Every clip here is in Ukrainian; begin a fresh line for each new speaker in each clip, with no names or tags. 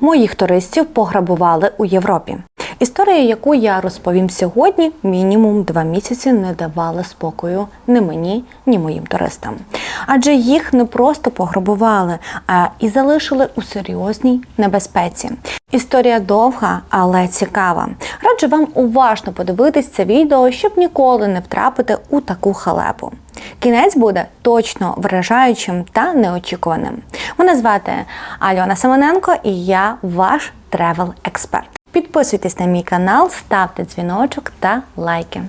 Моїх туристів пограбували у Європі. Історія, яку я розповім сьогодні, мінімум два місяці не давала спокою ні мені, ні моїм туристам. Адже їх не просто пограбували, а і залишили у серйозній небезпеці. Історія довга, але цікава. Раджу вам уважно подивитись це відео, щоб ніколи не втрапити у таку халепу. Кінець буде точно вражаючим та неочікуваним. Мене звати Альона Семененко і я ваш тревел-експерт. Підписуйтесь на мій канал, ставте дзвіночок та лайки.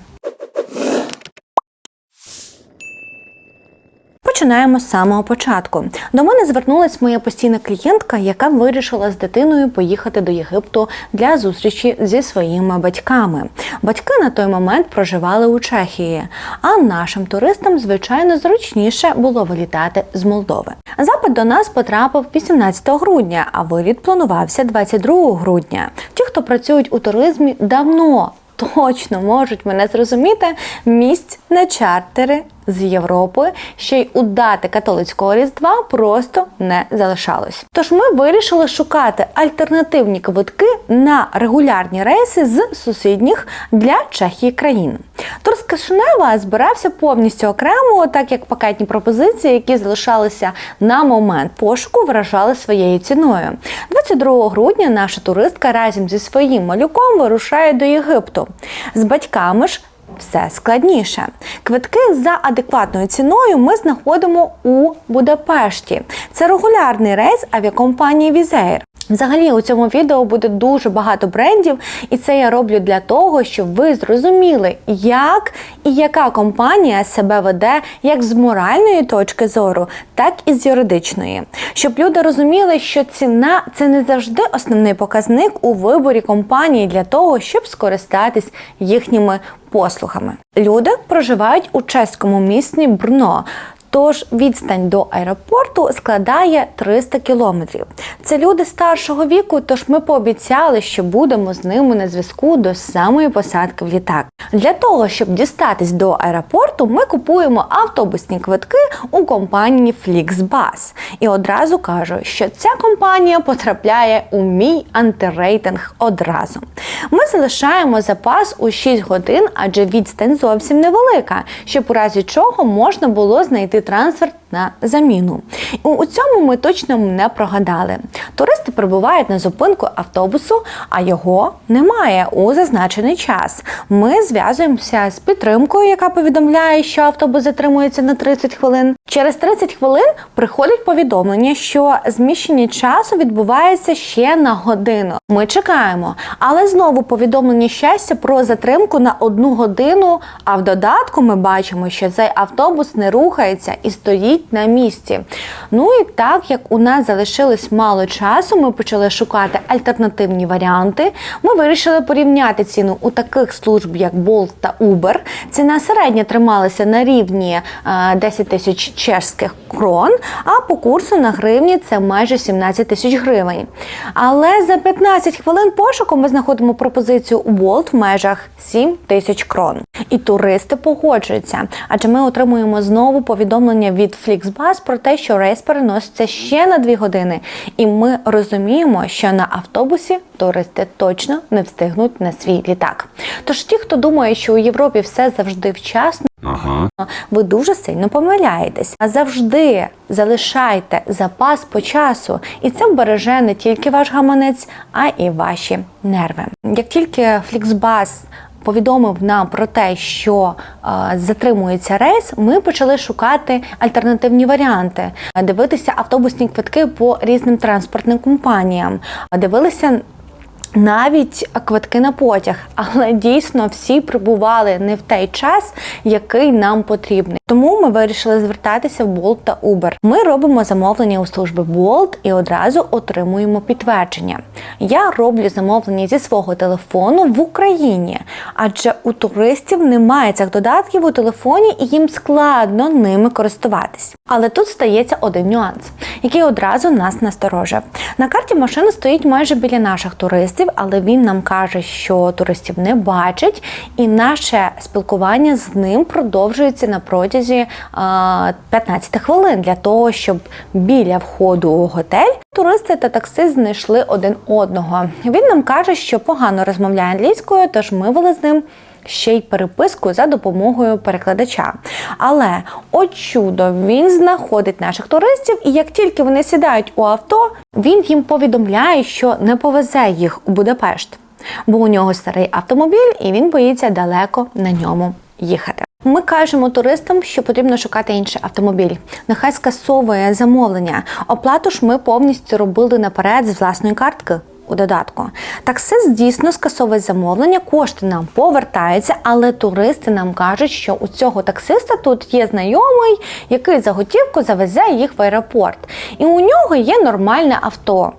Починаємо з самого початку. До мене звернулась моя постійна клієнтка, яка вирішила з дитиною поїхати до Єгипту для зустрічі зі своїми батьками. Батьки на той момент проживали у Чехії, а нашим туристам, звичайно, зручніше було вилітати з Молдови. Запит до нас потрапив 18 грудня, а виліт планувався 22 грудня. Ті, хто працюють у туризмі, давно точно можуть мене зрозуміти. Місць на чартери з Європи ще й у дати католицького різдва просто не залишалось. Тож ми вирішили шукати альтернативні квитки на регулярні рейси з сусідніх для Чехії країн. Тур з Кишинева збирався повністю окремо, так як пакетні пропозиції, які залишалися на момент пошуку, вражали своєю ціною. 22 грудня наша туристка разом зі своїм малюком вирушає до Єгипту. З батьками ж все складніше. Квитки за адекватною ціною ми знаходимо у Будапешті. Це регулярний рейс авіакомпанії Візеєр. Взагалі у цьому відео буде дуже багато брендів, і це я роблю для того, щоб ви зрозуміли, як і яка компанія себе веде як з моральної точки зору, так і з юридичної. Щоб люди розуміли, що ціна це не завжди основний показник у виборі компанії для того, щоб скористатись їхніми послугами. Люди проживають у чеському місті Брно. Тож відстань до аеропорту складає 300 кілометрів. Це люди старшого віку, тож ми пообіцяли, що будемо з ними на зв'язку до самої посадки в літак. Для того, щоб дістатись до аеропорту, ми купуємо автобусні квитки у компанії Flixbus. І одразу кажу, що ця компанія потрапляє у мій антирейтинг одразу. Ми залишаємо запас у 6 годин, адже відстань зовсім невелика, щоб у разі чого можна було знайти трансфер на заміну. У цьому ми точно не прогадали. Туристи прибувають на зупинку автобусу, а його немає у зазначений час. Ми зв'язуємося з підтримкою, яка повідомляє, що автобус затримується на 30 хвилин. Через 30 хвилин приходить повідомлення, що зміщення часу відбувається ще на годину. Ми чекаємо, але знову повідомлення щастя про затримку на одну годину. А в додатку ми бачимо, що цей автобус не рухається і стоїть на місці. Ну і так як у нас залишилось мало часу, ми почали шукати альтернативні варіанти. Ми вирішили порівняти ціну у таких служб, як Bolt та Uber. Ціна середня трималася на рівні е, 10 тисяч чешських крон, а по курсу на гривні це майже 17 тисяч гривень. Але за 15 хвилин пошуку ми знаходимо пропозицію у Bolt в межах 7 тисяч крон. І туристи погоджуються, адже ми отримуємо знову повідомлення від Flixbus про те, що рейс переноситься ще на 2 години. І ми розуміємо, що на автобусі туристи точно не встигнуть на свій літак. Тож ті, хто думає, що у Європі все завжди вчасно.
Ага.
Ви дуже сильно помиляєтесь. А завжди залишайте запас по часу, і це вбереже не тільки ваш гаманець, а і ваші нерви. Як тільки Flixbus повідомив нам про те, що е, затримується рейс, ми почали шукати альтернативні варіанти, дивитися автобусні квитки по різним транспортним компаніям, дивилися навіть квитки на потяг, але дійсно всі прибували не в той час, який нам потрібний. Тому ми вирішили звертатися в Bolt та Uber. Ми робимо замовлення у служби Bolt і одразу отримуємо підтвердження. Я роблю замовлення зі свого телефону в Україні, адже у туристів немає цих додатків у телефоні і їм складно ними користуватись. Але тут стається один нюанс, який одразу нас насторожив. На карті машина стоїть майже біля наших туристів, але він нам каже, що туристів не бачить, і наше спілкування з ним продовжується на протязі протязі 15 хвилин для того, щоб біля входу у готель туристи та таксист знайшли один одного. Він нам каже, що погано розмовляє англійською, тож ми вели з ним. Ще й переписку за допомогою перекладача. Але от чудо, він знаходить наших туристів, і як тільки вони сідають у авто, він їм повідомляє, що не повезе їх у Будапешт, бо у нього старий автомобіль, і він боїться далеко на ньому їхати. Ми кажемо туристам, що потрібно шукати інший автомобіль. Нехай скасовує замовлення. Оплату ж ми повністю робили наперед з власної картки. У додатку таксист дійсно скасовує замовлення, кошти нам повертаються, але туристи нам кажуть, що у цього таксиста тут є знайомий, який за готівку завезе їх в аеропорт, і у нього є нормальне авто.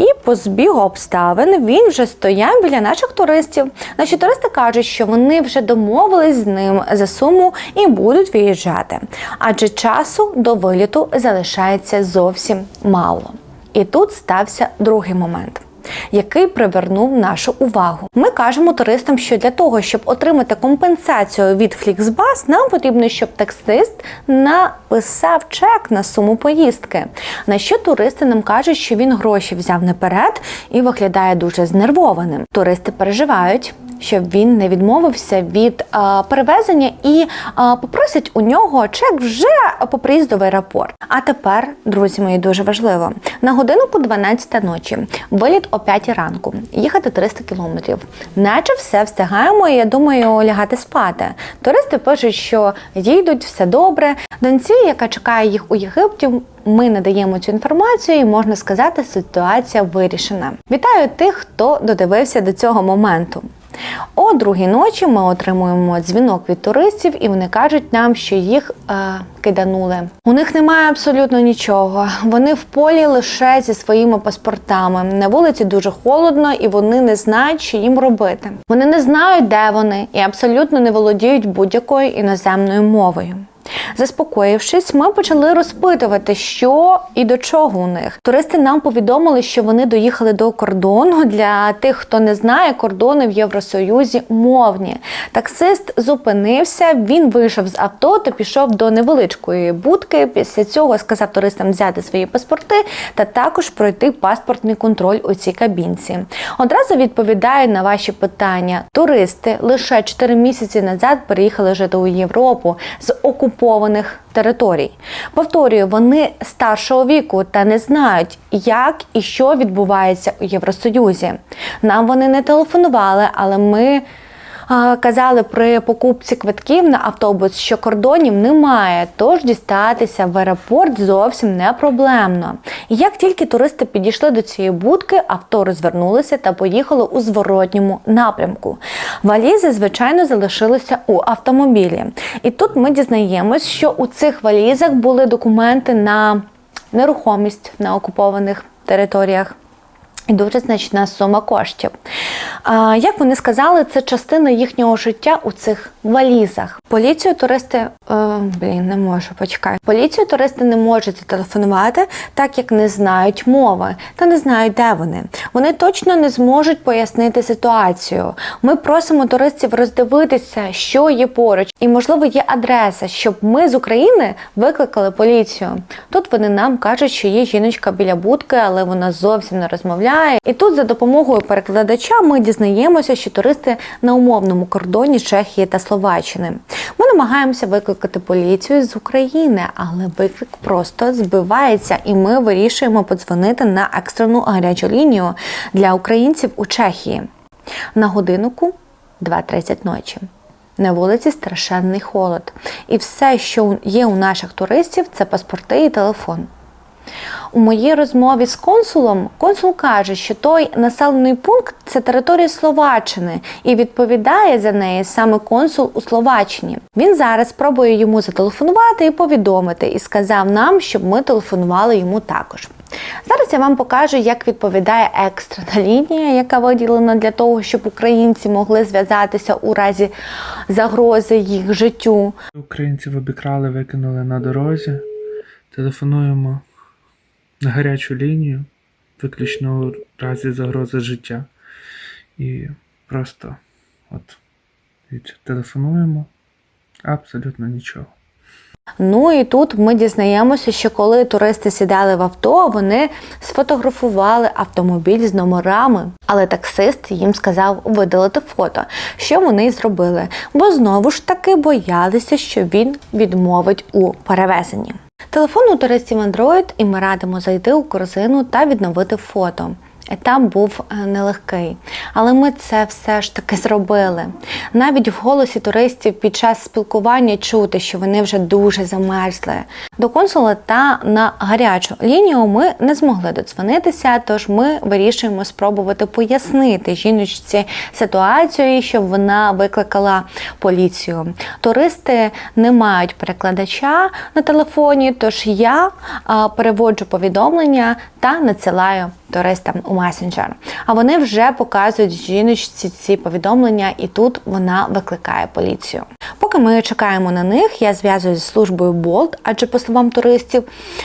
І по збігу обставин він вже стояв біля наших туристів. Наші туристи кажуть, що вони вже домовились з ним за суму і будуть виїжджати. Адже часу до виліту залишається зовсім мало. І тут стався другий момент. Який привернув нашу увагу. Ми кажемо туристам, що для того, щоб отримати компенсацію від Flixbus, нам потрібно, щоб таксист написав чек на суму поїздки. На що туристи нам кажуть, що він гроші взяв наперед і виглядає дуже знервованим. Туристи переживають, щоб він не відмовився від а, перевезення і а, попросять у нього чек вже по приїзду в аеропорт. А тепер, друзі мої, дуже важливо на годинку 12 ночі, виліт о 5 ранку, їхати 300 кілометрів. Наче все встигаємо, і я думаю, лягати спати. Туристи пишуть, що їдуть, все добре. Донці, яка чекає їх у Єгипті, ми надаємо цю інформацію, і можна сказати, ситуація вирішена. Вітаю тих, хто додивився до цього моменту. О другій ночі ми отримуємо дзвінок від туристів, і вони кажуть нам, що їх е, киданули. У них немає абсолютно нічого. Вони в полі лише зі своїми паспортами. На вулиці дуже холодно, і вони не знають, що їм робити. Вони не знають, де вони, і абсолютно не володіють будь-якою іноземною мовою. Заспокоївшись, ми почали розпитувати, що і до чого у них. Туристи нам повідомили, що вони доїхали до кордону. Для тих, хто не знає, кордони в Євросоюзі мовні. Таксист зупинився, він вийшов з авто та пішов до невеличкої будки. Після цього сказав туристам взяти свої паспорти та також пройти паспортний контроль у цій кабінці. Одразу відповідаю на ваші питання. Туристи лише 4 місяці назад переїхали жити у Європу з окупованих територій. Повторюю, вони старшого віку та не знають, як і що відбувається у Євросоюзі. Нам вони не телефонували, але ми. Казали при покупці квитків на автобус, що кордонів немає, тож дістатися в аеропорт зовсім не проблемно. І як тільки туристи підійшли до цієї будки, авто розвернулося та поїхало у зворотньому напрямку. Валізи, звичайно, залишилися у автомобілі. І тут ми дізнаємось, що у цих валізах були документи на нерухомість на окупованих територіях. І дуже значна сума коштів. А, як вони сказали, це частина їхнього життя у цих валізах. Поліцію туристи е, блін, не можу почекай. Поліцію туристи не можуть зателефонувати, так як не знають мови та не знають, де вони. Вони точно не зможуть пояснити ситуацію. Ми просимо туристів роздивитися, що є поруч, і можливо є адреса, щоб ми з України викликали поліцію. Тут вони нам кажуть, що є жіночка біля будки, але вона зовсім не розмовляє. І тут за допомогою перекладача ми дізнаємося, що туристи на умовному кордоні Чехії та Словаччини. Ми намагаємося викликати поліцію з України, але виклик просто збивається, і ми вирішуємо подзвонити на екстрену гарячу лінію для українців у Чехії. На годиннику 2.30 ночі. На вулиці страшенний холод. І все, що є у наших туристів, це паспорти і телефон. У моїй розмові з консулом консул каже, що той населений пункт це територія Словаччини і відповідає за неї саме консул у Словаччині. Він зараз спробує йому зателефонувати і повідомити, і сказав нам, щоб ми телефонували йому також. Зараз я вам покажу, як відповідає екстрена лінія, яка виділена для того, щоб українці могли зв'язатися у разі загрози їх життю.
Українців обікрали, викинули на дорозі. Телефонуємо на гарячу лінію, виключно у разі загрози життя. І просто от телефонуємо. Абсолютно нічого.
Ну і тут ми дізнаємося, що коли туристи сідали в авто, вони сфотографували автомобіль з номерами, але таксист їм сказав видалити фото, що вони й зробили, бо знову ж таки боялися, що він відмовить у перевезенні. Телефон у туристів Android, і ми радимо зайти у корзину та відновити фото. Етап був е, нелегкий, але ми це все ж таки зробили. Навіть в голосі туристів під час спілкування чути, що вони вже дуже замерзли. До консула та на гарячу лінію ми не змогли додзвонитися, тож ми вирішуємо спробувати пояснити жіночці ситуацію, щоб вона викликала поліцію. Туристи не мають перекладача на телефоні, тож я переводжу повідомлення та надсилаю туристам у месенджер. А вони вже показують жіночці ці повідомлення, і тут вона викликає поліцію. Поки ми чекаємо на них, я зв'язуюсь з службою Bolt, адже по словам туристів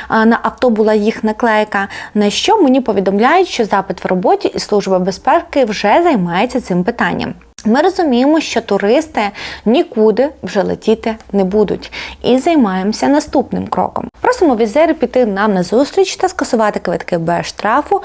на авто була їх наклейка. На що мені повідомляють, що запит в роботі і служба безпеки вже займається цим питанням. Ми розуміємо, що туристи нікуди вже летіти не будуть, і займаємося наступним кроком. Просимо візир піти нам на зустріч та скасувати квитки без штрафу.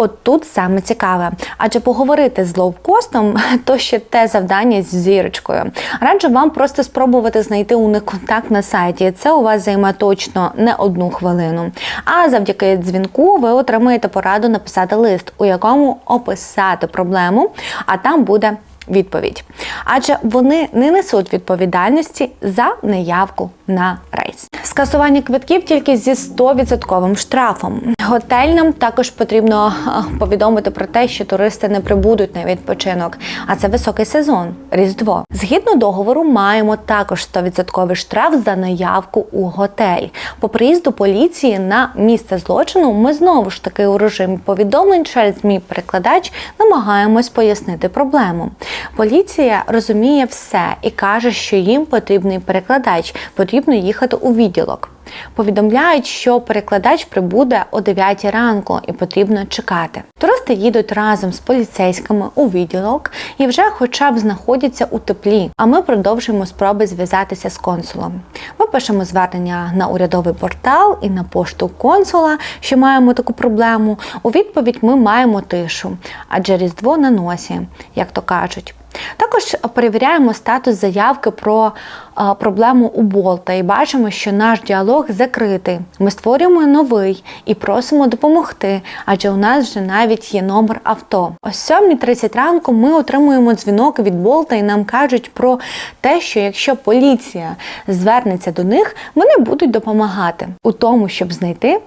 От тут саме цікаве, адже поговорити з лоукостом то ще те завдання з зірочкою. Раджу вам просто спробувати знайти у них контакт на сайті. Це у вас займе точно не одну хвилину. А завдяки дзвінку ви отримаєте пораду написати лист, у якому описати проблему, а там буде відповідь. Адже вони не несуть відповідальності за неявку на рейс. Скасування квитків тільки зі 100% штрафом. Готельнам також потрібно повідомити про те, що туристи не прибудуть на відпочинок, а це високий сезон Різдво. Згідно договору, маємо також 100% штраф за наявку у готель. По приїзду поліції на місце злочину ми знову ж таки у режимі повідомлень через мій перекладач намагаємось пояснити проблему. Поліція розуміє все і каже, що їм потрібний перекладач, потрібно їхати у відділок. Повідомляють, що перекладач прибуде о 9 ранку і потрібно чекати. Туристи їдуть разом з поліцейськими у відділок і вже хоча б знаходяться у теплі. А ми продовжуємо спроби зв'язатися з консулом. Ми пишемо звернення на урядовий портал і на пошту консула, що маємо таку проблему. У відповідь ми маємо тишу, адже різдво на носі, як то кажуть. Також перевіряємо статус заявки про е, проблему у Болта і бачимо, що наш діалог закритий. Ми створюємо новий і просимо допомогти, адже у нас вже навіть є номер авто. О 7.30 ранку ми отримуємо дзвінок від Болта і нам кажуть про те, що якщо поліція звернеться до них, вони будуть допомагати у тому, щоб знайти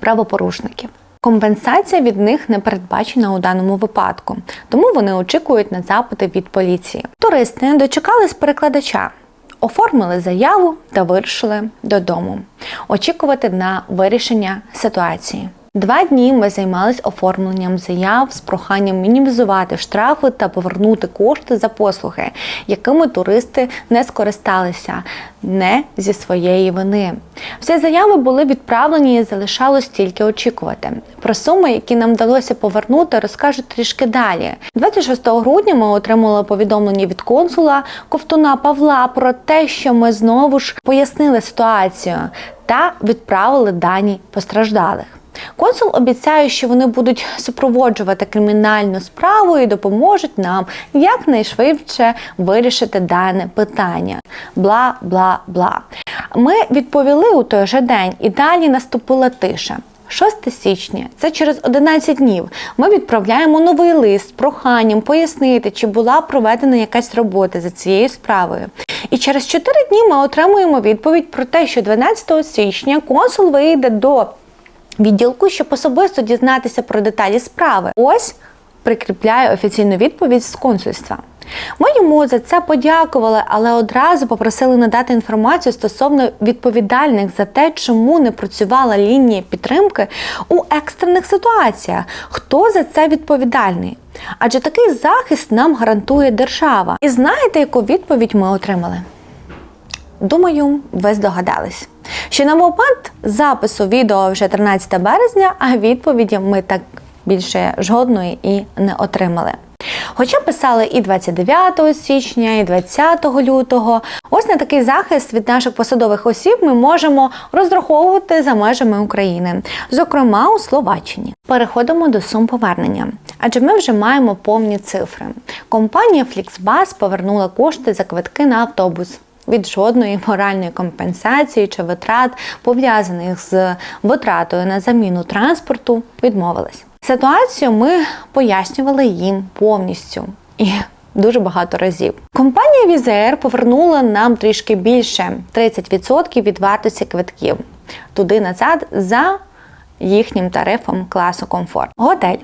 правопорушників. Компенсація від них не передбачена у даному випадку, тому вони очікують на запити від поліції. Туристи дочекались перекладача, оформили заяву та вирушили додому, очікувати на вирішення ситуації. Два дні ми займалися оформленням заяв з проханням мінімізувати штрафи та повернути кошти за послуги, якими туристи не скористалися не зі своєї вини. Всі заяви були відправлені і залишалось тільки очікувати. Про суми, які нам вдалося повернути, розкажу трішки далі. 26 грудня ми отримали повідомлення від консула Ковтуна Павла про те, що ми знову ж пояснили ситуацію та відправили дані постраждалих. Консул обіцяє, що вони будуть супроводжувати кримінальну справу і допоможуть нам якнайшвидше вирішити дане питання. Бла бла бла. Ми відповіли у той же день, і далі наступила тиша. 6 січня, це через 11 днів. Ми відправляємо новий лист з проханням пояснити, чи була проведена якась робота за цією справою. І через 4 дні ми отримуємо відповідь про те, що 12 січня консул вийде до відділку, щоб особисто дізнатися про деталі справи. Ось прикріпляє офіційну відповідь з консульства. Ми йому за це подякували, але одразу попросили надати інформацію стосовно відповідальних за те, чому не працювала лінія підтримки у екстрених ситуаціях. Хто за це відповідальний? Адже такий захист нам гарантує держава. І знаєте, яку відповідь ми отримали? Думаю, ви здогадались. Що на момент запису відео вже 13 березня, а відповіді ми так більше жодної і не отримали. Хоча писали і 29 січня, і 20 лютого. Ось на такий захист від наших посадових осіб ми можемо розраховувати за межами України, зокрема у Словаччині. Переходимо до сум повернення, адже ми вже маємо повні цифри. Компанія Flixbus повернула кошти за квитки на автобус. Від жодної моральної компенсації чи витрат, пов'язаних з витратою на заміну транспорту, відмовилась. Ситуацію ми пояснювали їм повністю і дуже багато разів. Компанія Візеєр повернула нам трішки більше 30% від вартості квитків туди назад за їхнім тарифом класу комфорт. Готель.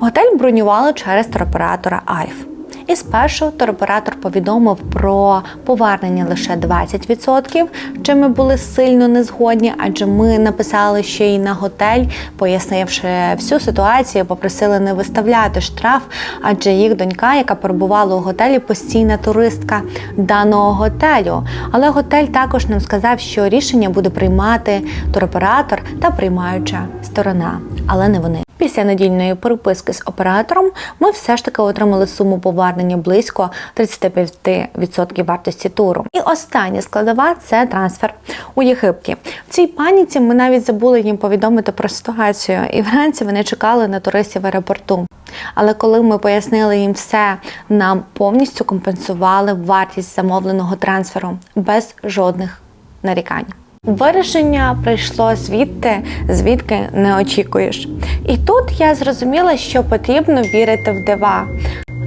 Готель бронювали через туроператора Альф. І спершу туроператор повідомив про повернення лише 20%, чим ми були сильно незгодні, адже ми написали ще й на готель, пояснивши всю ситуацію, попросили не виставляти штраф, адже їх донька, яка перебувала у готелі, постійна туристка даного готелю. Але готель також нам сказав, що рішення буде приймати туроператор та приймаюча сторона, але не вони. Після недільної переписки з оператором ми все ж таки отримали суму повернення близько 35% вартості туру. І остання складова це трансфер у Єгипті. В цій паніці ми навіть забули їм повідомити про ситуацію, і вранці вони чекали на туристів в аеропорту. Але коли ми пояснили їм все, нам повністю компенсували вартість замовленого трансферу без жодних нарікань. Вирішення прийшло звідти, звідки не очікуєш. І тут я зрозуміла, що потрібно вірити в дива.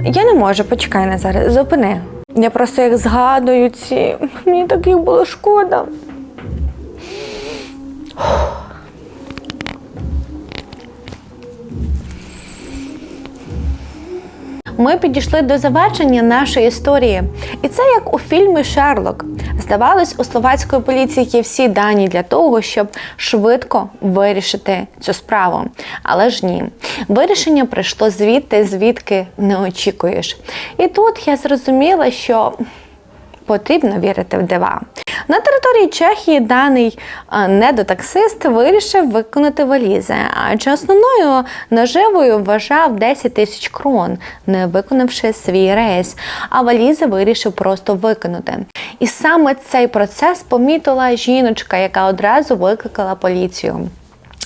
Я не можу, почекай на зараз, зупини. Я просто їх згадую ці. Мені таких було шкода. Ми підійшли до завершення нашої історії, і це як у фільмі Шерлок. Здавалось, у словацької поліції є всі дані для того, щоб швидко вирішити цю справу. Але ж ні, вирішення прийшло звідти, звідки не очікуєш. І тут я зрозуміла, що потрібно вірити в дива. На території Чехії даний е, недотаксист вирішив виконати валізи, адже основною наживою вважав 10 тисяч крон, не виконавши свій рейс, а валізи вирішив просто виконати. І саме цей процес помітила жіночка, яка одразу викликала поліцію.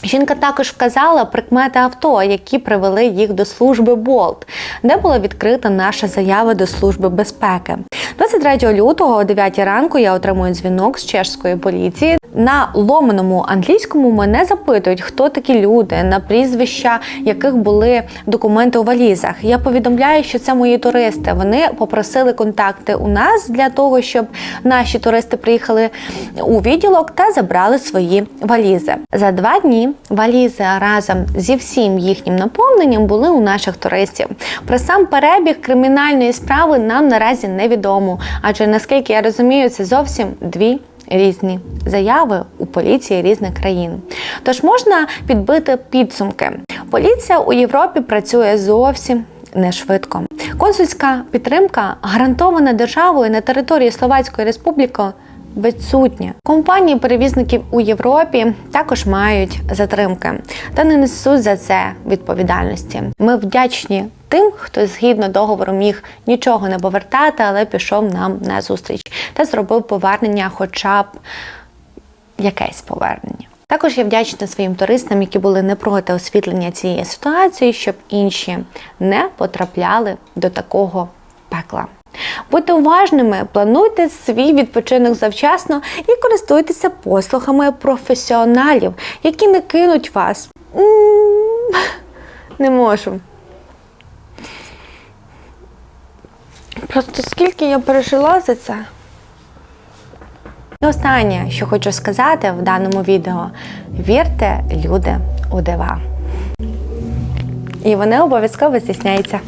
Жінка також вказала прикмети авто, які привели їх до служби Болт, де була відкрита наша заява до служби безпеки. 23 лютого о 9 ранку я отримую дзвінок з чешської поліції. На ломаному англійському мене запитують, хто такі люди, на прізвища яких були документи у валізах. Я повідомляю, що це мої туристи. Вони попросили контакти у нас для того, щоб наші туристи приїхали у відділок та забрали свої валізи. За два дні валізи разом зі всім їхнім наповненням були у наших туристів. Про сам перебіг кримінальної справи нам наразі невідомо, адже наскільки я розумію, це зовсім дві різні заяви у поліції різних країн. Тож можна підбити підсумки. Поліція у Європі працює зовсім не швидко. Консульська підтримка гарантована державою на території Словацької Республіки. Відсутня компанії перевізників у Європі також мають затримки та не несуть за це відповідальності. Ми вдячні тим, хто згідно договору міг нічого не повертати, але пішов нам на зустріч та зробив повернення, хоча б якесь повернення. Також я вдячна своїм туристам, які були не проти освітлення цієї ситуації, щоб інші не потрапляли до такого пекла. Будьте уважними, плануйте свій відпочинок завчасно і користуйтеся послугами професіоналів, які не кинуть вас. Не можу. Просто скільки я пережила за це. І останнє, що хочу сказати в даному відео: вірте, люди, у дива. І вони обов'язково здійсняються.